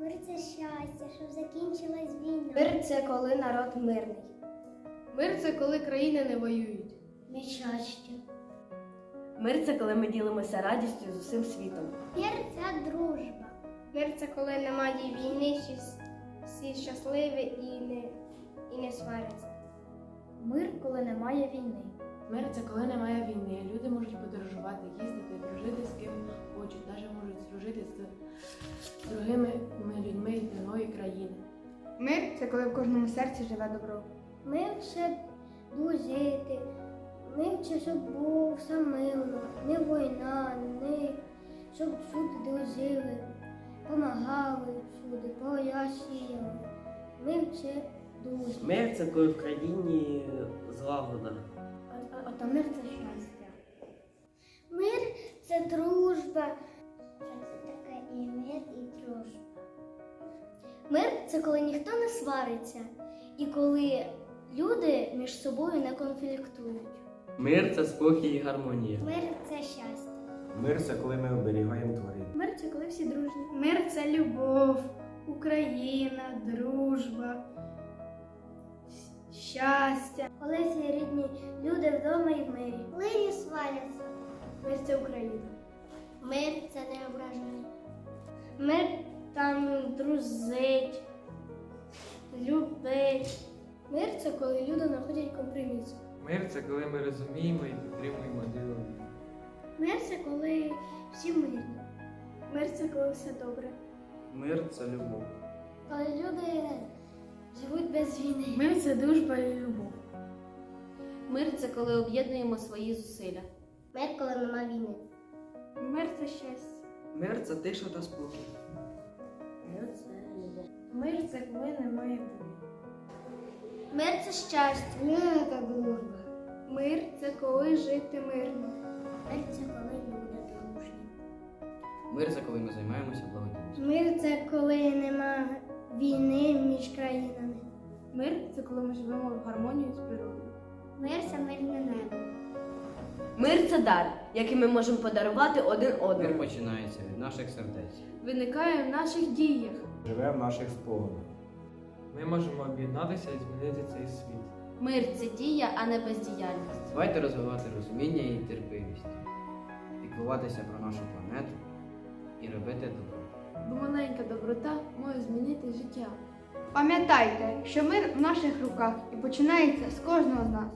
Мир це щастя, щоб закінчилась війна. Мир це коли народ мирний. Мир це коли країни не воюють. Мир щастя. Мир це коли ми ділимося радістю з усім світом. Мир це дружба. Мир це коли немає війни, всі, всі щасливі і не, і не сваряться. Мир, коли немає війни. Мир це коли немає війни. Люди можуть подорожувати, їздити, дружити з ким хочуть, навіть можуть дружити з це коли в кожному серці живе добро. Мир це дружити. Мир це щоб було все мирно, не війна, не щоб всюди дружили, помагали всюди, пояснювали. Мир це дружба. Мир це коли в країні злагода. Ото мир це щастя. Мир це дружба. Мир це коли ніхто не свариться і коли люди між собою не конфліктують. Мир це спокій і гармонія. Мир це щастя. Мир це коли ми оберігаємо тварин. Мир це коли всі дружні. Мир це любов, Україна, дружба, щастя. Коли всі рідні люди вдома і в мирі. Коли не сваляться. Мир це Україна. Мир це не ображення. Мир там друзить, любить. Мир це коли люди знаходять компроміс. Мир це коли ми розуміємо і підтримуємо один одного. Мир це коли всі мирні. Мир це коли все добре. Мир це любов. Коли люди живуть без війни. Мир це дружба і любов. Мир це коли об'єднуємо свої зусилля. Мир, коли нема війни. Мир це щастя. Мир це тиша та спокій. Мир це любов. Мир це коли немає болі. Мир це щастя. Мир це дружба. Мир це коли жити мирно. Мир це коли люди дружні. Мир це коли ми займаємося благодійністю. Мир це коли нема війни між країнами. Мир це коли ми живемо в гармонії з природою. Мир це мирне небо. Мир це дар, який ми можемо подарувати один Мир одному. починається від наших сердець. Виникає в наших діях. Живе в наших спогадах. Ми можемо об'єднатися і змінити цей світ. Мир це дія, а не бездіяльність. Давайте розвивати розуміння і терпимість, піклуватися про нашу планету і робити добро. Бо маленька доброта може змінити життя. Пам'ятайте, що мир в наших руках і починається з кожного з нас.